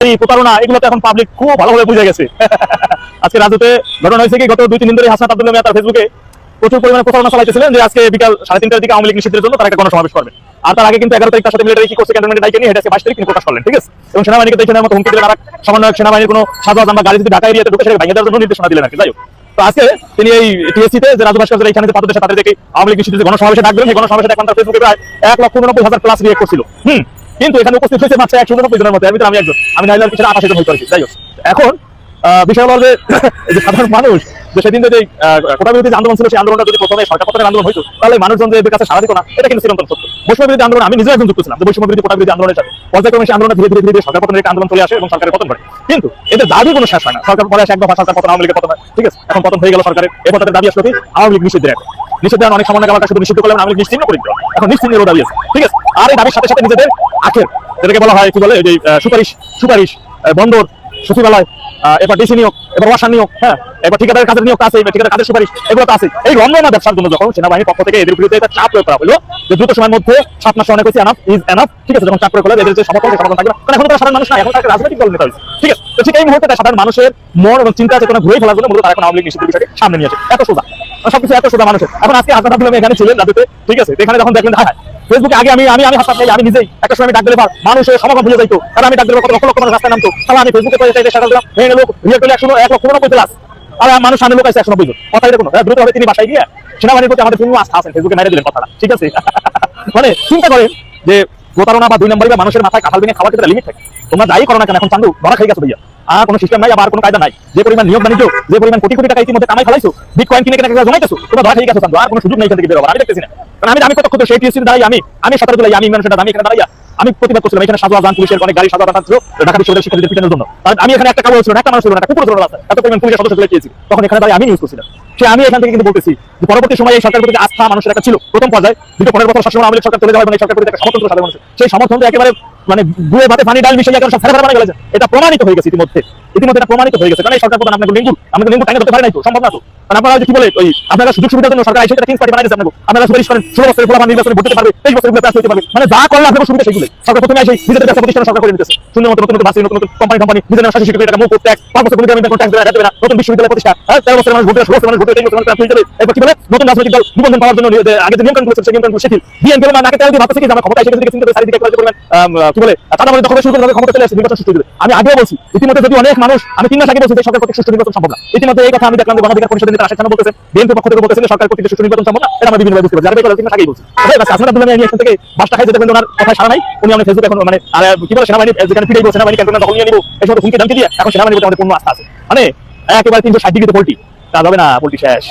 এই প্রতারণা এগুলো এখন পাবলিক খুব ভালোভাবে বুঝে গেছে। আজকে রাজুতে ঘটনা হয়েছে কি? গত দুই, তিন দিন ধরে হাসনাত আব্দুল্লাহ তার ফেসবুকে প্রচুর পরিমাণে প্রচারণা চালাইতেছিলেন যে আজকে বিকাল সাড়ে তিনটার দিকে আওয়ামী লীগ নিষিদ্ধের জন্য তারা একটা গণসমাবেশ করবে। আর তার আগে কিন্তু এগারো তারিখ তার সাথে মিলিটারি কি করছে ক্যান্টনমেন্টে দায়িত্ব নিয়ে বাইশ তারিখ তিনি প্রকাশ করলেন, ঠিক আছে? এবং সেনাবাহিনীকে দেখে মতো হুমকি দিলেন, আর সামান্য সেনাবাহিনীর কোনো সাজা বা গাড়ি যদি ঢাকা এরিয়াতে ঢুকে ভেঙে দেওয়ার জন্য নির্দেশনা দিলেন যাই হোক, তো আজকে তিনি এই টিএসসি তে যে রাজু ভাস্কর এখানে যে পাত্র দেশে তাদের দেখে আওয়ামী লীগ নিষিদ্ধ যে গণসমাবেশে ডাকবেন সেই গণসমাবেশে এখন তার ফেসবুকে প্রায় এক লক্ষ উননব্বই হাজার প্লাস রিয়েক্ট করছিল। হুম কিন্তু এখানে উপস্থিত হয়েছে মাত্র একশো উননব্বই জনের মতো ভিতরে আমি একজন। আমি নাইলার পিছনে আঠাশ জন হয়ে করেছি যাই হোক। এখন বিষয় হলো যে সাধারণ মানুষ যে সেদিন যে আহ, কোটা বিরোধী আন্দোলন ছিল সেই আন্দোলনটা যদি প্রথমে সরকার পতনের আন্দোলন হইতো তাহলে মানুষজন যে কাছে সারা দিত না এটা কিন্তু চিরন্তন সত্য। বৈষম্য বিরোধী আন্দোলন আমি নিজেও একজন যুক্ত ছিলাম যে বৈষম্য বিরোধী কোটা বিরোধী আন্দোলনের সাথে। পর্যায়ক্রমে সেই আন্দোলন ধীরে ধীরে ধীরে সরকার পতনের একটা আন্দোলন চলে আসে এবং সরকারের পতন ঘটে। কিন্তু এদের দাবি কোনো শেষ হয় না। সরকার পরে আসে একদম সরকার পতন আওয়ামী লীগের পতন হয়। ঠিক আছে? এখন পতন হয়ে গেল সরকারের। এরপর তাদের দাবি আসলো আওয়ামী লীগ নিষিদ্ধের এখন নিষিদ্ধের অনেক সময় আমাকে শুধু নিষিদ্ধ করলেন আওয়ামী লীগ নিশ্চিন্ন করে এখন নিশ্চিন্নের দাবি আছে। ঠিক আছে? আর এই দাবির সাথে সাথে নিজেদের আখের, যেটাকে বলা হয়, কি বলে যে সুপারিশ সুপারিশ বন্দর, সচিবালয় এবার ডিসি নিয়োগ এবার ওয়াসার নিয়োগ হ্যাঁ? এবার ঠিকাদারের কাজের নিয়োগ আছে ঠিকাদার কাজের সুপারিশ, এগুলো তো আছে এই রমনা ব্যবসার জন্য যখন সেনাবাহিনীর পক্ষ থেকে এদের বিরুদ্ধে একটা চাপ প্রয়োগ করা হলো, যে দ্রুত সময়ের মধ্যে সাত মাস অনেক হয়েছে এনাফ ইজ এনাফ ঠিক আছে? যখন চাপ প্রয়োগ করলে এদের যে সমর্থন সমর্থন থাকবে কারণ এখন তারা সাধারণ মানুষ না এখন তারা রাজনৈতিক দল নেতা ঠিক আছে? তো ঠিক এই মুহূর্তে সাধারণ মানুষের মন এবং চিন্তা চেতনা ঘুরে ফেলার জন্য মূলত তারা এখন আওয়ামী লীগ নিষিদ্ধের বিষয়টি সামনে নিয়েছে এত সোজা। সবকিছু এত সোজা মানুষের। এখন আজকে আব্দুল এখানে ছিলেন রাজুতে ঠিক আছে? এখানে যখন দেখলেন হ্যাঁ ফেসবুকে আগে আমি আমি আমি আমি নিজেই একটা সময় আমি ডাক দিলে মানুষের সমাগম ভুলে যাইতো। আমি ডাক দিলে কত লক্ষ লক্ষ মানুষ রাস্তায় নামতো। তাহলে আমি ফেসবুকে সাদা দিলাম, ভেঙে লোক রিয়েল করলে একশো, এক লক্ষ আর মানুষ সামনে লোক আছে একশো নব্বই কথা এটা কোনো দ্রুত হবে তিনি বাসায় গিয়ে সেনাবাহিনীর প্রতি আমাদের পূর্ণ আস্থা আছেন ফেসবুকে মেরে দিলেন কথাটা, ঠিক আছে? মানে চিন্তা করেন যে প্রতারণা বা দুই নম্বরই বা মানুষের মাথায় কাঁঠাল ভেঙে খাওয়ার ক্ষেত্রে লিমিট থাকে। তোমরা যাই করো না কেন, এখন চান্দু, ধরা খাই গেছো ভাইয়া। আর কোনো সিস্টেম নাই, আবার কোনো কায়দা নাই। যে পরিমাণ নিয়োগ বাণিজ্য, যে পরিমাণ কোটি কোটি টাকা ইতিমধ্যে কামাই বিটকয়েন কিনে ঠিক আছে আর কোনো সুযোগ নেই এখান থেকে বেরোবার আমি দেখতেছি না। কারণ আমি আমি কত সেই টিএসসি দাঁড়াই, আমি আমি সতেরো জুলাই, আমি সেটা আমি এখানে দাঁড়াইয়া, আমি প্রতিবাদ করছিলাম, এখানে পুলিশের অনেক গাড়ি সাজু আজান ঢাকা বিশ্ববিদ্যালয়ের শিক্ষার্থীদের পিটানোর জন্য। আমি এখানে একটা কাগজ ছিল একটা মানুষ ছিল একটা কুকুর ছিল। এত পরিমাণ পুলিশের সদস্য তখন এখানে দাঁড়িয়ে আমি করছিলাম। সে আমি এখান থেকে কিন্তু বলতেছি যে পরবর্তী সময়ে এই সরকার প্রতি আস্থা মানুষের একটা ছিল, প্রথম পর্যায়ে দুটো পনেরো বছর শাসন আমলের সরকার চলে যাওয়া এই সরকারের প্রতি একটা সমর্থন সাধারণ মানুষের। সেই সমর্থন একেবারে মানে গুয়ে ভাতে পানি ডাল মিশিয়ে সব ফেরা গেছে এটা প্রমাণিত হয়ে গেছে ইতিমধ্যে। ইতিমধ্যে এটা প্রমাণিত হয়ে গেছে। কারণ এই সরকার প্রধান আপনাকে লিঙ্গুর আমাকে লিঙ্গুর টাইনে ধরতে পারে নাই তো, সম্ভব না তো। আপনারা কি বলে, ওই আপনারা সুযোগ সুবিধার জন্য সরকার এসে কিংস পার্টি বানাইছে আপনাকে। আপনারা সুপারিশ করেন, ষোলো বছরের ফলাফল নির্বাচনে ভোট দিতে পারবে, তেইশ বছরের প্লাস হতে পারবে। মানে যা করলে আপনার সুবিধা সেগুলো সরকার প্রথমে এসে নিজেদের ব্যবসা প্রতিষ্ঠান সরকার করে নিতেছে। শূন্য মতো নতুন নতুন বাসি, নতুন নতুন কোম্পানি কোম্পানি নিজেদের শাসন শিক্ষিত টাকা মুখ ট্যাক্স পাঁচ বছর কোনো ট্যাক্স দেবে দেবে না নতুন বিশ্ববিদ্যালয় প্রতিষ্ঠা। হ্যাঁ তেরো বছরের মানুষ ভোটে ষোলো বছরের মানুষ আমি আগেও বলছি, ইতিমধ্যে যদি অনেক মানুষ, আমি তিন মাস আগে বলছি সরকার কর্তৃক সুষ্ঠু নির্বাচন সম্ভব না। ইতিমধ্যে এই কথা আমি দেখলাম যে গণঅধিকার পরিষদের নেতা আশা বলতেছে, বিএনপি পক্ষ থেকে বলতেছে সরকার কর্তৃক সুষ্ঠু নির্বাচন সম্ভব না, এটা বিভিন্ন বুঝতে পারি তিন মাস আগেই বলছি। আমি এখান থেকে বাসটা খাই যেতে ওনার কথা সারা নাই। উনি আমাদের ফেসবুকে এখন মানে কি বলে, সেনাবাহিনী, যেখানে ফিরে সেনাবাহিনী ক্যান্টনমেন্ট দখল নিয়ে হুমকি দিয়ে, এখন সেনাবাহিনীর আমাদের আস্থা আছে। মানে একেবারে তিনশো ষাট ডিগ্রিতে পোল্টি তা হবে না পোলট্রি শেষ।